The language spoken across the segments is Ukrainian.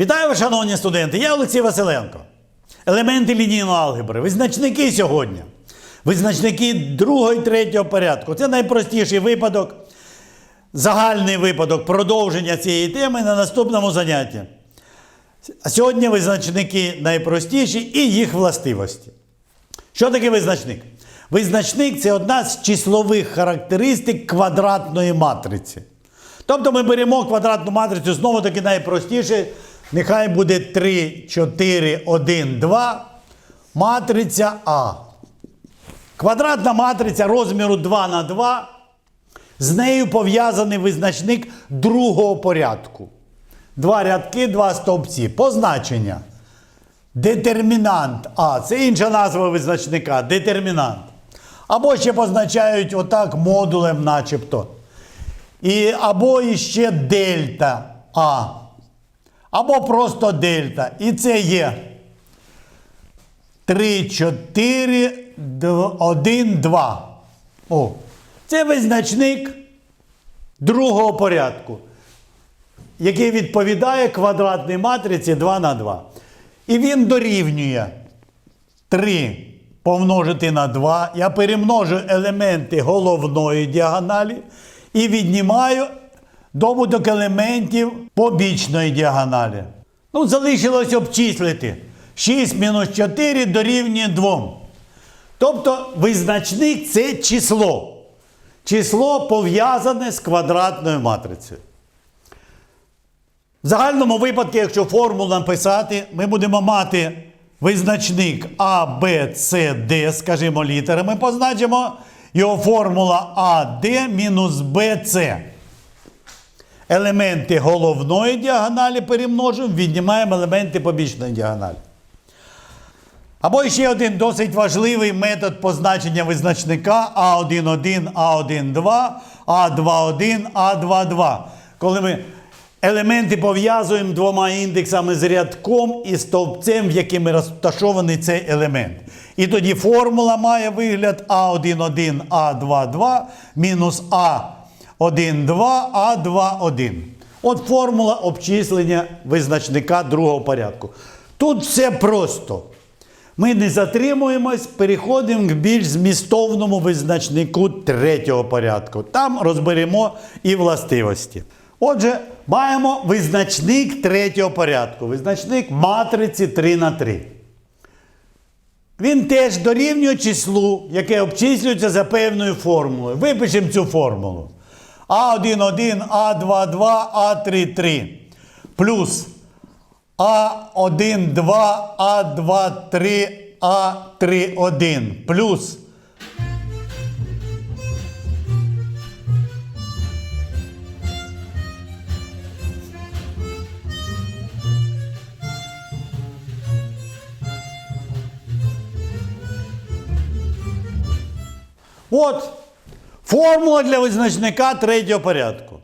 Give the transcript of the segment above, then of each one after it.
Вітаю шановні студенти! Я Олексій Василенко. Елементи лінійної алгебри. Визначники сьогодні. Визначники другого і третього порядку. Це найпростіший випадок, загальний випадок продовження цієї теми на наступному занятті. А сьогодні визначники найпростіші і їх властивості. Що таке визначник? Визначник це одна з числових характеристик квадратної матриці. Тобто ми беремо квадратну матрицю, знову таки найпростіше. Нехай буде 3, 4, 1, 2. Матриця А. Квадратна матриця розміру 2 на 2. З нею пов'язаний визначник другого порядку. Два рядки, два стовпці. Позначення. Детермінант А. Це інша назва визначника. Детермінант. Або ще позначають отак модулем, начебто. І, або іще дельта А. Або просто дельта. І це є 3, 4, 1, 2. О. Це визначник другого порядку, який відповідає квадратній матриці 2 на 2. І він дорівнює 3 помножити на 2. Я перемножу елементи головної діагоналі і віднімаю добуток елементів побічної діагоналі. Ну, залишилось обчислити. 6 мінус 4 дорівнює 2. Тобто визначник це число. Число пов'язане з квадратною матрицею. В загальному випадку, якщо формулу написати, ми будемо мати визначник А, Б, С, Д, скажімо, літерами позначимо. Його формула АД мінус БЦ. Елементи головної діагоналі перемножуємо, віднімаємо елементи побічної діагоналі. Або ще один досить важливий метод позначення визначника А1,1, А1,2, А2,1, А2,2. Коли ми елементи пов'язуємо двома індексами з рядком і стовпцем, в яким розташований цей елемент. І тоді формула має вигляд А1,1, А2,2 мінус А1,2, А2,1. От формула обчислення визначника другого порядку. Тут все просто. Ми не затримуємось, переходимо к більш змістовному визначнику третього порядку. Там розберемо і властивості. Отже, маємо визначник третього порядку. Визначник матриці 3 на 3. Він теж дорівнює числу, яке обчислюється за певною формулою. Випишемо цю формулу. А1,1, А2,2, А3,3 плюс А1, 2, А2, 3, А3, 1 плюс От формула для визначника третього порядку.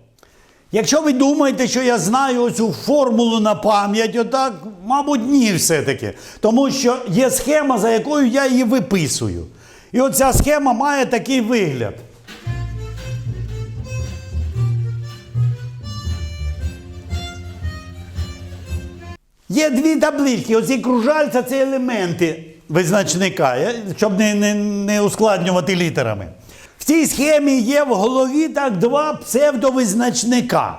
Якщо ви думаєте, що я знаю оцю формулу на пам'ять, отак, мабуть, ні, все-таки. Тому що є схема, за якою я її виписую. І оця схема має такий вигляд. Є дві таблички. Оці кружальця це елементи визначника, щоб не, не, не ускладнювати літерами. Цій схемі є в голові так два псевдовизначника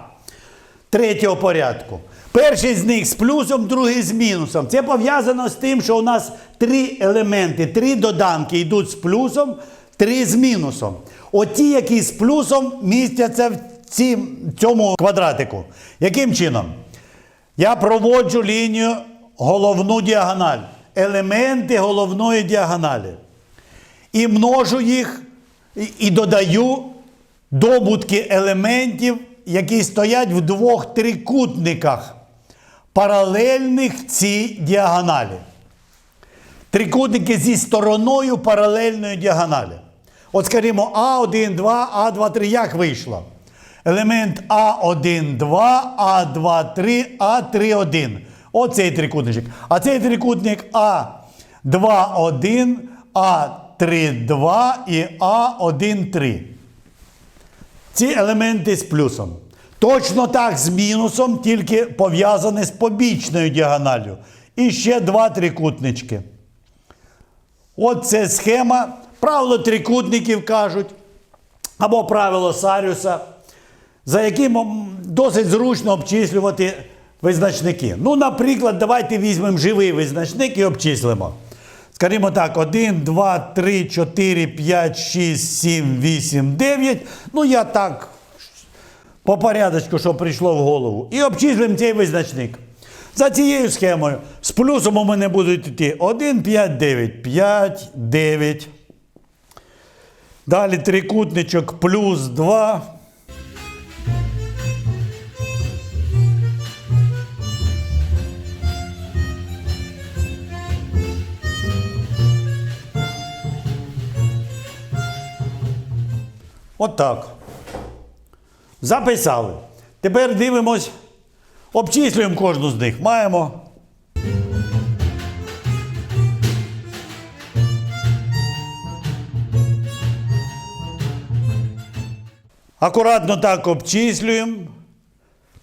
третього порядку. Перший з них з плюсом, другий з мінусом. Це пов'язано з тим, що у нас три елементи, три доданки йдуть з плюсом, три з мінусом. Оті, які з плюсом містяться в ці- цьому квадратику. Яким чином? Я проводжу лінію головну діагональ. Елементи головної діагоналі. І множу їх і, додаю добутки елементів, які стоять в двох трикутниках, паралельних цій діагоналі. Трикутники зі стороною паралельної діагоналі. От скажімо, А1, 2, А2, 3. Як вийшло? Елемент А1, 2, А2, 3, А3, 1. Оцей трикутничок. А цей трикутник А2, 1, А3, 2 і А1, 3. Ці елементи з плюсом. Точно так з мінусом, тільки пов'язане з побічною діагоналлю. І ще два трикутнички. От це схема. Правило трикутників кажуть, або правило Саріуса, за яким досить зручно обчислювати визначники. Ну, наприклад, давайте візьмемо живий визначник і обчислимо. Скажімо так, 1, 2, 3, 4, 5, 6, 7, 8, 9. Ну, я так по порядочку, що прийшло в голову. І обчислюємо цей визначник. За цією схемою з плюсом у мене будуть йти 1, 5, 9. 5, 9. Далі трикутничок плюс 2. Отак. Записали. Тепер дивимось, обчислюємо кожну з них. Маємо. Акуратно так обчислюємо.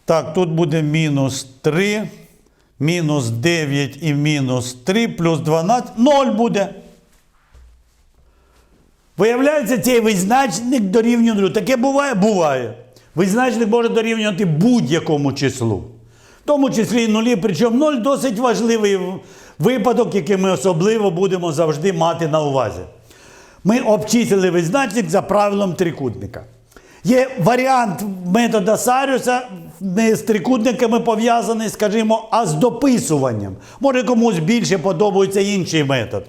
Так, тут буде мінус 3, мінус 9 і мінус 3, плюс 12. 0 буде. Виявляється, цей визначник дорівнює нулю. Таке буває? Буває. Визначник може дорівнювати будь-якому числу. В тому числі і нулі, причому нуль досить важливий випадок, який ми особливо будемо завжди мати на увазі. Ми обчислили визначник за правилом трикутника. Є варіант метода Саріуса, не з трикутниками пов'язаний, скажімо, а з дописуванням. Може комусь більше подобається інший метод.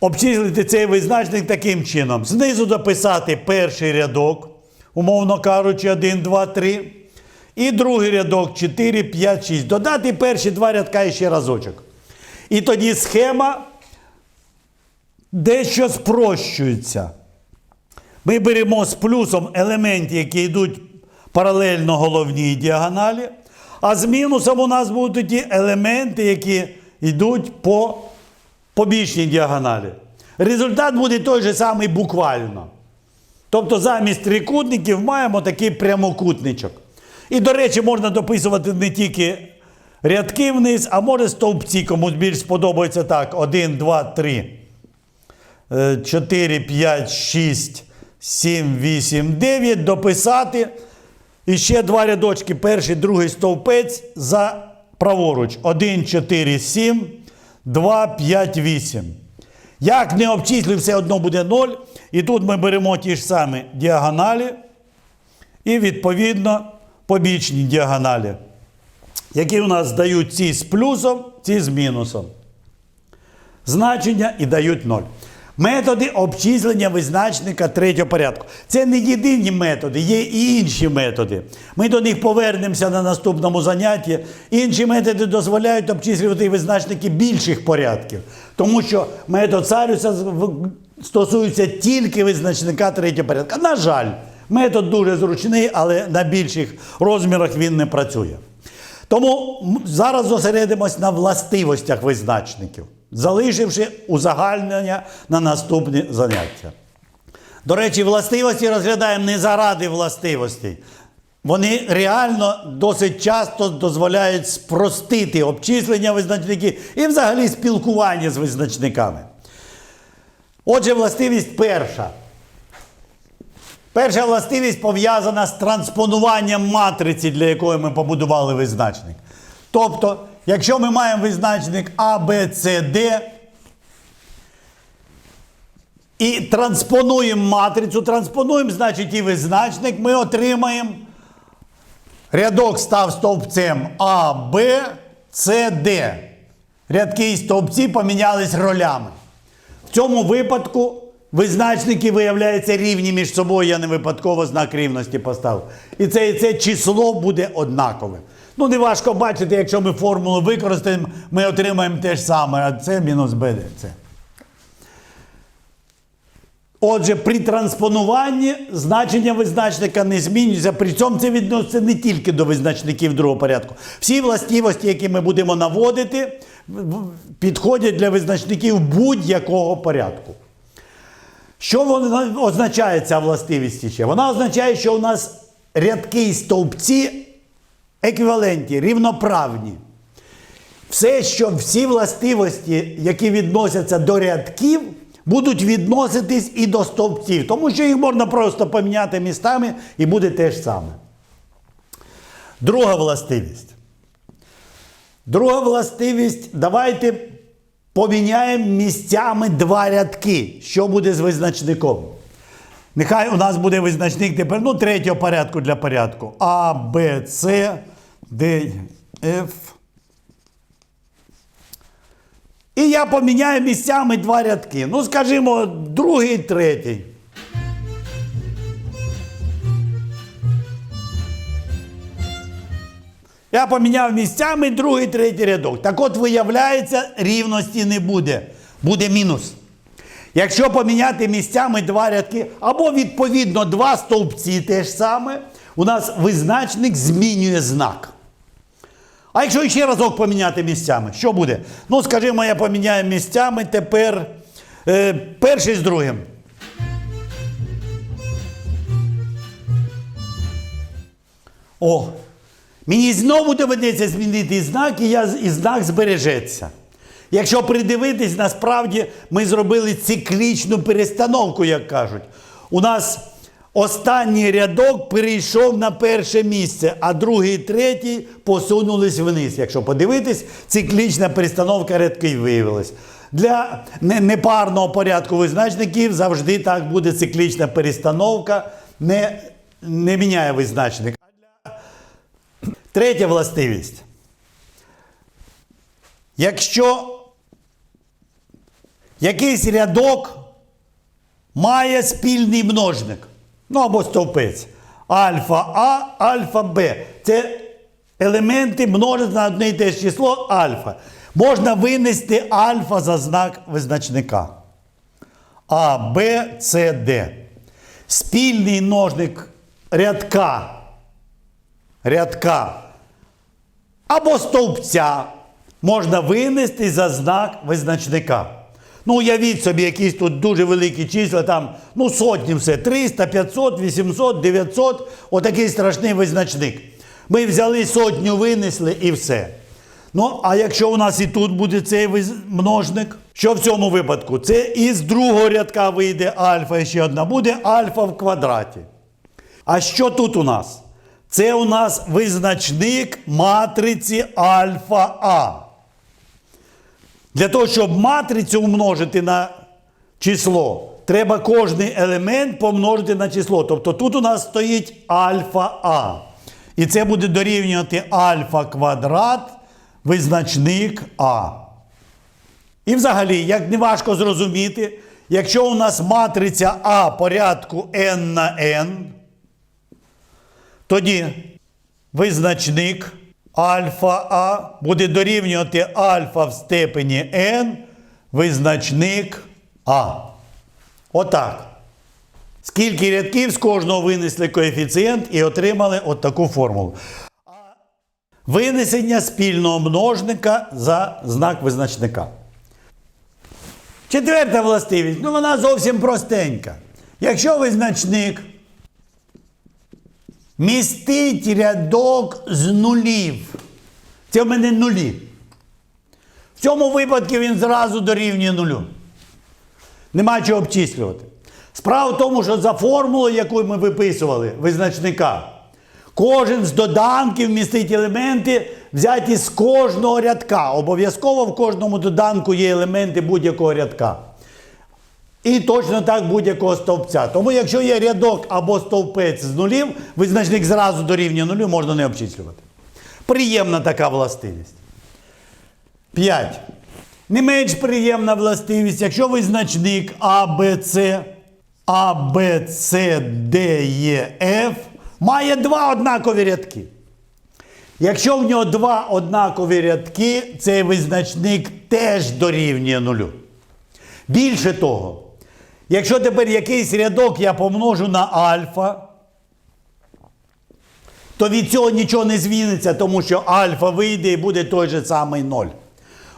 Обчислити цей визначник таким чином. Знизу дописати перший рядок, умовно кажучи, 1, 2, 3. І другий рядок 4, 5, 6. Додати перші два рядка і ще разочок. І тоді схема дещо спрощується. Ми беремо з плюсом елементи, які йдуть паралельно головній діагоналі, а з мінусом у нас будуть ті елементи, які йдуть по побічній діагоналі. Результат буде той же самий буквально. Тобто замість трикутників маємо такий прямокутничок. І, до речі, можна дописувати не тільки рядки вниз, а може стовпці, комусь більш сподобається так. 1, 2, 3, 4, 5, 6, 7, 8, 9. Дописати. І ще два рядочки. Перший, другий стовпець за праворуч. 1, 4, 7, 2, 5, 8. Як не обчислюй, все одно буде 0. І тут ми беремо ті ж самі діагоналі і, відповідно, побічні діагоналі, які у нас дають ці з плюсом, ці з мінусом. Значення і дають 0. Методи обчислення визначника третього порядку. Це не єдині методи, є і інші методи. Ми до них повернемося на наступному занятті. Інші методи дозволяють обчислювати визначники більших порядків. Тому що метод в- стосується тільки визначника третього порядку. На жаль, метод дуже зручний, але на більших розмірах він не працює. Тому зараз зосередимось на властивостях визначників, залишивши узагальнення на наступні заняття. До речі, властивості розглядаємо не заради властивостей. Вони реально досить часто дозволяють спростити обчислення визначників і взагалі спілкування з визначниками. Отже, властивість перша. Перша властивість пов'язана з транспонуванням матриці, для якої ми побудували визначник. Тобто, якщо ми маємо визначник А, Б, С, Д і транспонуємо матрицю, транспонуємо, значить, і визначник, ми отримаємо рядок став стовпцем А, Б, С, Д. Рядки і стовпці помінялись ролями. В цьому випадку визначники виявляються рівні між собою, я не випадково знак рівності поставив. І це, і це число буде однакове. Ну, не важко бачити, якщо ми формулу використаємо, ми отримаємо те ж саме, а це мінус БД. Отже, при транспонуванні значення визначника не змінюється. При цьому це відноситься не тільки до визначників другого порядку. Всі властивості, які ми будемо наводити, підходять для визначників будь-якого порядку. Що вона означає ця властивість ще? Вона означає, що у нас рядки і стовпці еквівалентні, рівноправні. Все, що всі властивості, які відносяться до рядків, будуть відноситись і до стовпців, тому що їх можна просто поміняти містами і буде те ж саме. Друга властивість. Друга властивість. Давайте поміняємо місцями два рядки. Що буде з визначником? Нехай у нас буде визначник тепер ну, третього порядку для порядку. А, Б, С, Ф. І я поміняю місцями два рядки. Ну, скажімо, другий третій. Я поміняв місцями другий, третій рядок. Так от, виявляється, рівності не буде. Буде мінус. Якщо поміняти місцями два рядки, або відповідно два стовпці те ж саме, у нас визначник змінює знак. А якщо ще разок поміняти місцями, що буде? Ну, скажімо, я поміняю місцями тепер е, перший з другим. О, мені знову доведеться змінити знак, і, я, і знак збережеться. Якщо придивитись, насправді ми зробили циклічну перестановку, як кажуть. У нас останній рядок перейшов на перше місце, а другий і третій посунулись вниз. Якщо подивитись, циклічна перестановка рядків виявилась. Для непарного порядку визначників завжди так буде циклічна перестановка, не, не міняє визначник. Третя властивість. Якщо якийсь рядок має спільний множник, ну або стовпець, альфа А, альфа Б. Це елементи множать на одне і те ж число альфа. Можна винести альфа за знак визначника. А, Б, С, Д. Спільний множник рядка. Рядка або стовпця можна винести за знак визначника. Ну, уявіть собі, якісь тут дуже великі числа, там, ну, сотні все, 300, 500, 800, 900, отакий страшний визначник. Ми взяли сотню, винесли і все. Ну, а якщо у нас і тут буде цей множник, що в цьому випадку? Це із другого рядка вийде альфа і ще одна, буде альфа в квадраті. А що тут у нас? Це у нас визначник матриці альфа А. Для того, щоб матрицю умножити на число, треба кожний елемент помножити на число. Тобто тут у нас стоїть альфа А. І це буде дорівнювати альфа квадрат, визначник А. І взагалі, як не важко зрозуміти, якщо у нас матриця А порядку n на n, тоді визначник альфа А буде дорівнювати альфа в степені n, визначник А. Отак. Скільки рядків з кожного винесли коефіцієнт і отримали от таку формулу. Винесення спільного множника за знак визначника. Четверта властивість. Ну вона зовсім простенька. Якщо визначник містить рядок з нулів. Це в мене нулі. В цьому випадку він зразу дорівнює нулю. Нема чого обчислювати. Справа в тому, що за формулою, яку ми виписували, визначника, кожен з доданків містить елементи, взяті з кожного рядка. Обов'язково в кожному доданку є елементи будь-якого рядка. І точно так будь-якого стовпця. Тому якщо є рядок або стовпець з нулів, визначник зразу дорівнює нулю, можна не обчислювати. Приємна така властивість. 5. Не менш приємна властивість, якщо визначник А, Б, С, Е, має два однакові рядки. Якщо в нього два однакові рядки, цей визначник теж дорівнює нулю. Більше того, якщо тепер якийсь рядок я помножу на альфа, то від цього нічого не зміниться, тому що альфа вийде і буде той же самий ноль.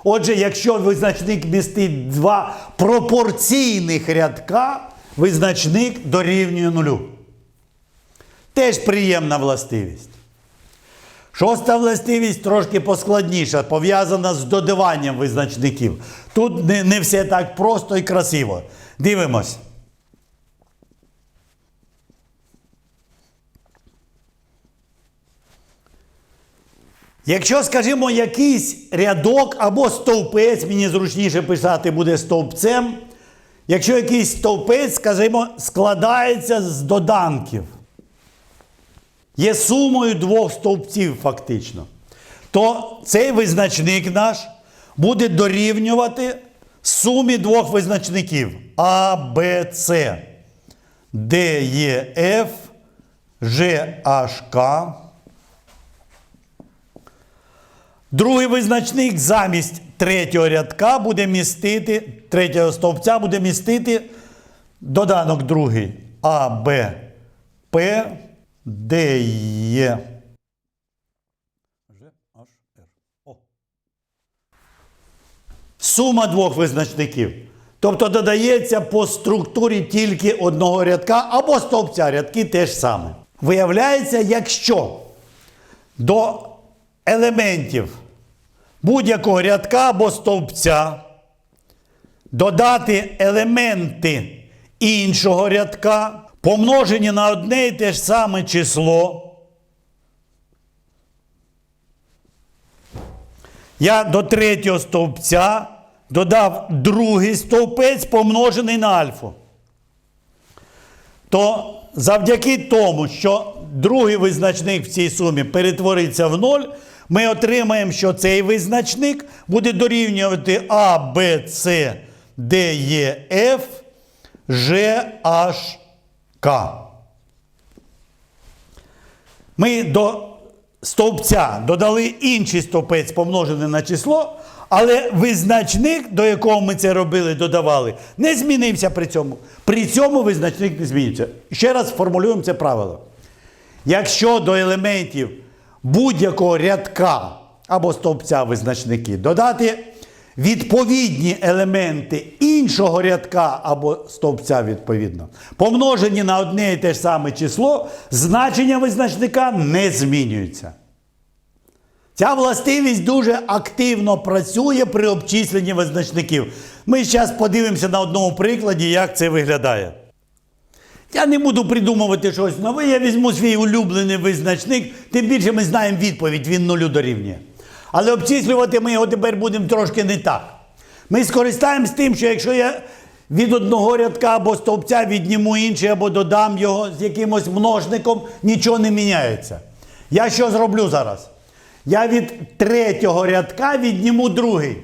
Отже, якщо визначник містить два пропорційних рядка, визначник дорівнює нулю. Теж приємна властивість. Шоста властивість трошки поскладніша, пов'язана з додаванням визначників. Тут не, не все так просто і красиво. Дивимось. Якщо, скажімо, якийсь рядок або стовпець, мені зручніше писати буде стовпцем. Якщо якийсь стовпець, скажімо, складається з доданків, є сумою двох стовпців фактично, то цей визначник наш буде дорівнювати сумі двох визначників А, Б, С, Д, Е, Ф, Ж, H, К. Другий визначник замість третього рядка буде містити, третього стовпця буде містити доданок другий А, Б, П, Д, Е. Ж, H, Р. О. Сума двох визначників. Тобто додається по структурі тільки одного рядка або стовпця. Рядки теж саме. Виявляється, якщо до елементів будь-якого рядка або стовпця додати елементи іншого рядка, помножені на одне і те ж саме число. Я до третього стовпця додав другий стовпець, помножений на альфу. То завдяки тому, що другий визначник в цій сумі перетвориться в ноль, ми отримаємо, що цей визначник буде дорівнювати А, Б, С, Д, Е, Ф, Ж, H, К. Ми до стовпця додали інший стовпець, помножений на число, але визначник, до якого ми це робили, додавали, не змінився при цьому. При цьому визначник не змінюється. Ще раз формулюємо це правило. Якщо до елементів будь-якого рядка або стовпця визначники додати відповідні елементи іншого рядка або стовпця відповідно, помножені на одне і те ж саме число, значення визначника не змінюється. Ця властивість дуже активно працює при обчисленні визначників. Ми зараз подивимося на одному прикладі, як це виглядає. Я не буду придумувати щось нове, я візьму свій улюблений визначник, тим більше ми знаємо відповідь, він нулю дорівнює. Але обчислювати ми його тепер будемо трошки не так. Ми скористаємось тим, що якщо я від одного рядка або стовпця відніму інший, або додам його з якимось множником, нічого не міняється. Я що зроблю зараз? Я від третього рядка відніму другий.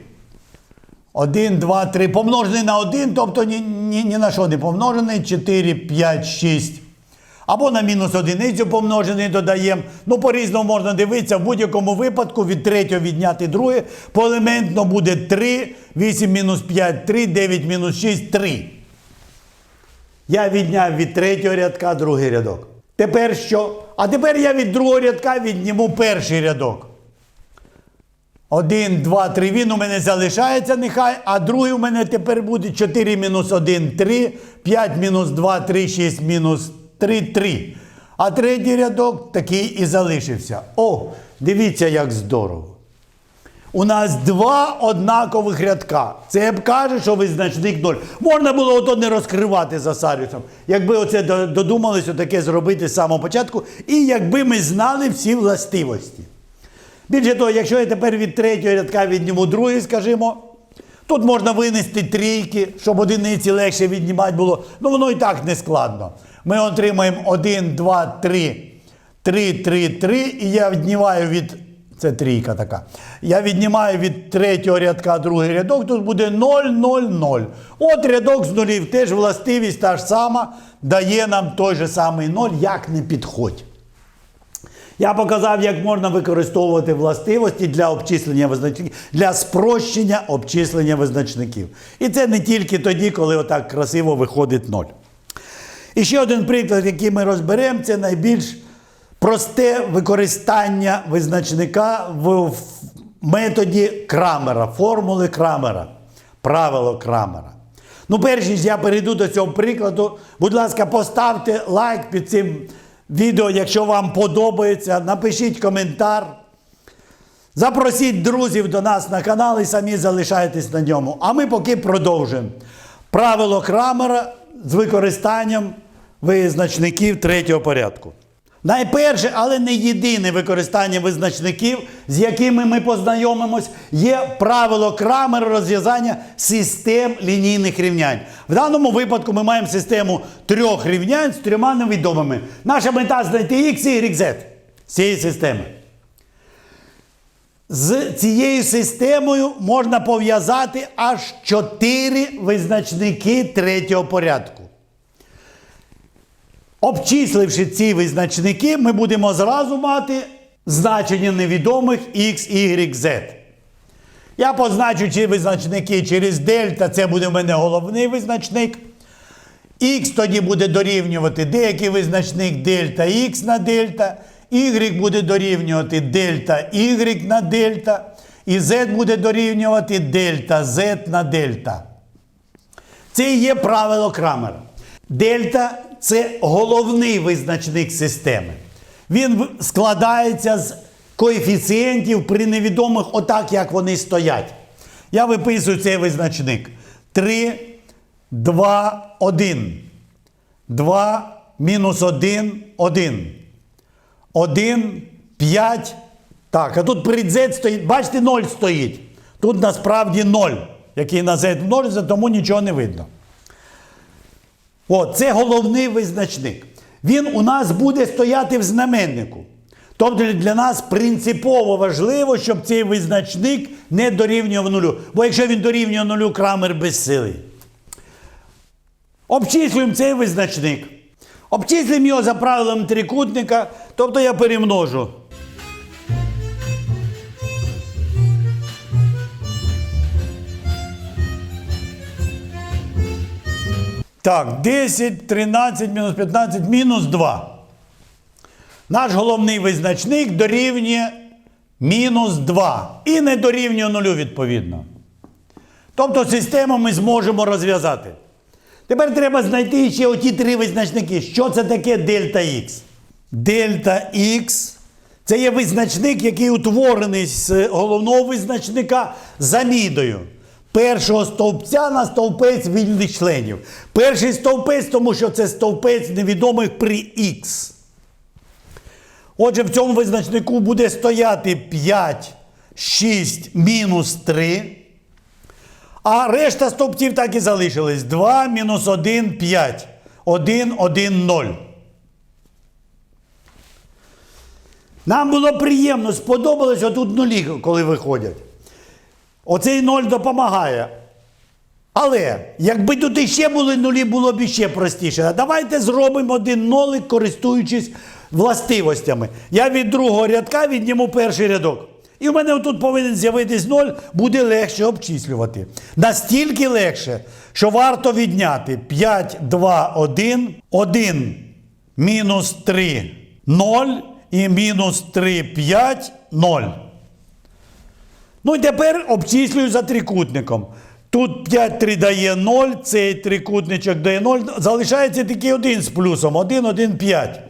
1, 2, 3. Помножений на 1, тобто ні, ні, ні на що не помножений. 4, 5, 6. Або на мінус одиницю помножений додаємо. Ну, по-різному можна дивитися. В будь-якому випадку від третього відняти друге. Поелементно буде 3, 8 мінус 5, 3, 9 мінус 6, 3. Я відняв від третього рядка другий рядок. Тепер що? А тепер я від другого рядка відніму перший рядок. Один, два, три. Він у мене залишається нехай, а другий у мене тепер буде 4 мінус 1, 3, 5 мінус 2, 3, 6 мінус 3, 3. А третій рядок такий і залишився. О, дивіться, як здорово. У нас два однакових рядка. Це б каже, що визначник 0. Можна було ото не розкривати за Саріусом. Якби оце до- додумалися таке зробити з самого початку, і якби ми знали всі властивості. Більше того, якщо я тепер від третього рядка відніму другий, скажімо, тут можна винести трійки, щоб одиниці легше віднімати було. Ну воно і так не складно. Ми отримаємо 1, 2, 3, 3, 3, 3, і я віднімаю від. Це трійка така. Я віднімаю від третього рядка другий рядок, тут буде 0, 0, 0. От рядок з нулів, теж властивість та ж сама, дає нам той же самий 0, як не підходь. Я показав, як можна використовувати властивості для обчислення визначників, для спрощення обчислення визначників. І це не тільки тоді, коли отак красиво виходить ноль. І ще один приклад, який ми розберемо, це найбільш просте використання визначника в методі Крамера, формули Крамера, правило Крамера. Ну, перш ніж я перейду до цього прикладу, будь ласка, поставте лайк під цим відео, якщо вам подобається, напишіть коментар. Запросіть друзів до нас на канал і самі залишайтесь на ньому. А ми поки продовжуємо. Правило Крамера з використанням визначників третього порядку. Найперше, але не єдине використання визначників, з якими ми познайомимось, є правило Крамера розв'язання систем лінійних рівнянь. В даному випадку ми маємо систему трьох рівнянь з трьома невідомими. Наша мета знайти x, y, z з цієї системи. З цією системою можна пов'язати аж чотири визначники третього порядку. Обчисливши ці визначники, ми будемо зразу мати значення невідомих x, y, z. Я позначу ці визначники через дельта, це буде в мене головний визначник. Х тоді буде дорівнювати деякий визначник дельта Х на дельта, y буде дорівнювати дельта y на дельта, і z буде дорівнювати дельта z на дельта. Це і є правило Крамера. Дельта це головний визначник системи. Він складається з коефіцієнтів при невідомих отак, як вони стоять. Я виписую цей визначник. 3, 2, 1. 2, мінус 1, 1. 1, 5. Так, а тут перед z стоїть, бачите, 0 стоїть. Тут насправді 0, який на z множиться, тому нічого не видно. От, це головний визначник. Він у нас буде стояти в знаменнику. Тобто для нас принципово важливо, щоб цей визначник не дорівнював нулю. Бо якщо він дорівнює нулю, крамер безсилий. Обчислюємо цей визначник. Обчислюємо його за правилом трикутника, тобто я перемножу. Так, 10, 13, мінус 15, мінус 2. Наш головний визначник дорівнює мінус 2. І не дорівнює нулю, відповідно. Тобто систему ми зможемо розв'язати. Тепер треба знайти ще оті три визначники. Що це таке дельта Х? Дельта Х це є визначник, який утворений з головного визначника замідою. Першого стовпця на стовпець вільних членів. Перший стовпець, тому що це стовпець невідомих при Х. Отже, в цьому визначнику буде стояти 5, 6, мінус 3. А решта стовпців так і залишились. 2, мінус 1, 5. 1, 1, 0. Нам було приємно, сподобалось отут нулі, коли виходять. Оцей ноль допомагає. Але якби тут іще були нулі, було б іще простіше. Давайте зробимо один нолик, користуючись властивостями. Я від другого рядка відніму перший рядок. І в мене тут повинен з'явитись ноль, буде легше обчислювати. Настільки легше, що варто відняти 5, 2, 1, 1, мінус 3, 0 і мінус 3, 5, 0. Ну і тепер обчислюю за трикутником. Тут 5 3 дає 0, цей трикутничок дає 0. Залишається тільки один з плюсом. 1, 1, 5.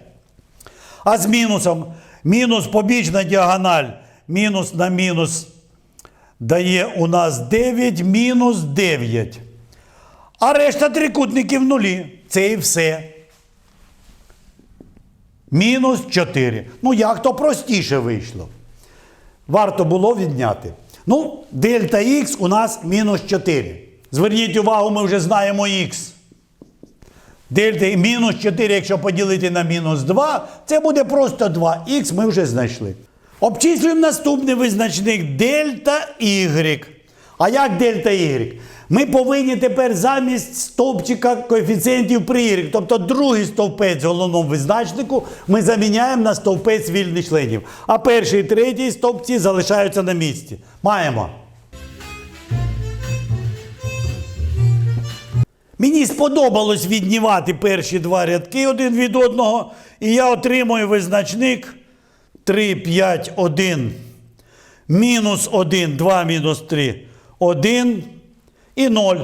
А з мінусом. Мінус побічна діагональ. Мінус на мінус дає у нас 9, мінус 9. А решта трикутників нулі. Це і все. Мінус 4. Ну, як то простіше вийшло. Варто було відняти. Ну, дельта Х у нас мінус 4. Зверніть увагу, ми вже знаємо Х. Дельта мінус 4, якщо поділити на мінус 2, це буде просто 2. Х ми вже знайшли. Обчислюємо наступний визначник дельта Y. А як дельта Y? Ми повинні тепер замість стовпчика коефіцієнтів при тобто другий стовпець в головному визначнику, ми заміняємо на стовпець вільних членів. А перший і третій стовпці залишаються на місці. Маємо. Мені сподобалось віднімати перші два рядки один від одного, і я отримую визначник 3, 5, 1, мінус 1, 2 мінус 3, 1 і 0.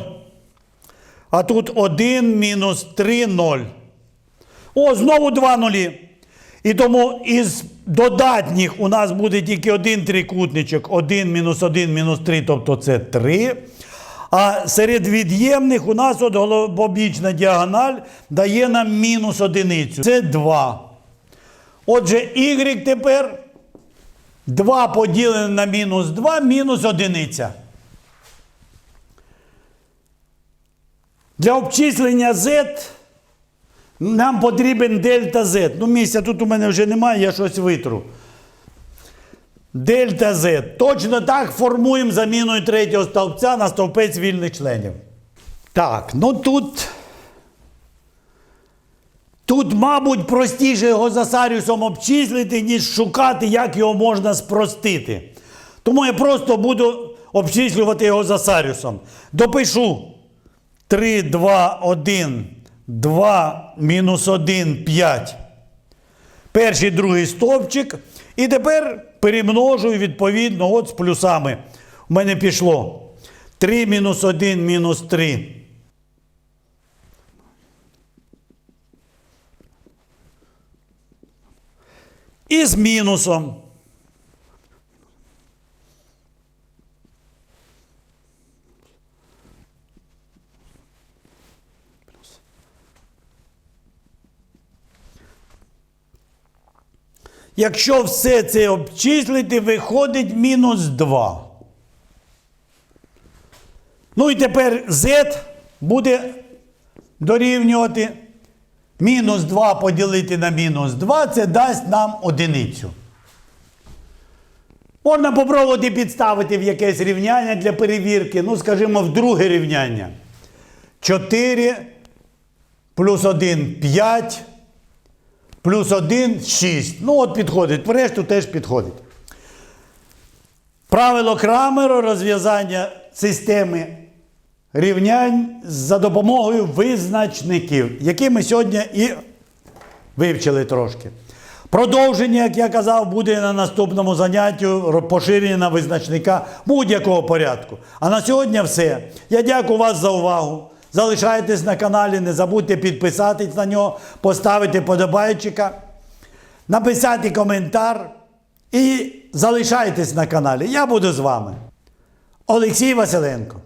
А тут 1 мінус 3, 0. О, знову два нулі. І тому із додатніх у нас буде тільки один трикутничок, 1 мінус 1 мінус 3, тобто це 3. А серед від'ємних у нас от голо- побічна діагональ дає нам мінус одиницю. Це 2. Отже, y тепер 2 поділене на мінус 2 мінус одиниця. Для обчислення z нам потрібен дельта z. Ну, місця тут у мене вже немає, я щось витру. Дельта z. Точно так формуємо заміною третього стовпця на стовпець вільних членів. Так, ну тут. Тут, мабуть, простіше його за Саріусом обчислити, ніж шукати, як його можна спростити. Тому я просто буду обчислювати його за Саріусом. Допишу 3, 2, 1, 2, мінус 1, 5. Перший, другий стовпчик. І тепер перемножую відповідно от з плюсами. У мене пішло 3 мінус 1 мінус 3. І з мінусом. Якщо все це обчислити, виходить мінус 2. Ну і тепер z буде дорівнювати мінус 2 поділити на мінус 2, це дасть нам одиницю. Можна попробувати підставити в якесь рівняння для перевірки. Ну, скажімо, в друге рівняння. 4 плюс 1 5 плюс 1 6. Ну, от підходить. Врешту теж підходить. Правило Крамера розв'язання системи рівнянь за допомогою визначників, які ми сьогодні і вивчили трошки. Продовження, як я казав, буде на наступному занятті поширення на визначника будь-якого порядку. А на сьогодні все. Я дякую вас за увагу. Залишайтесь на каналі, не забудьте підписатись на нього, поставити подобайчика, написати коментар і залишайтесь на каналі. Я буду з вами. Олексій Василенко.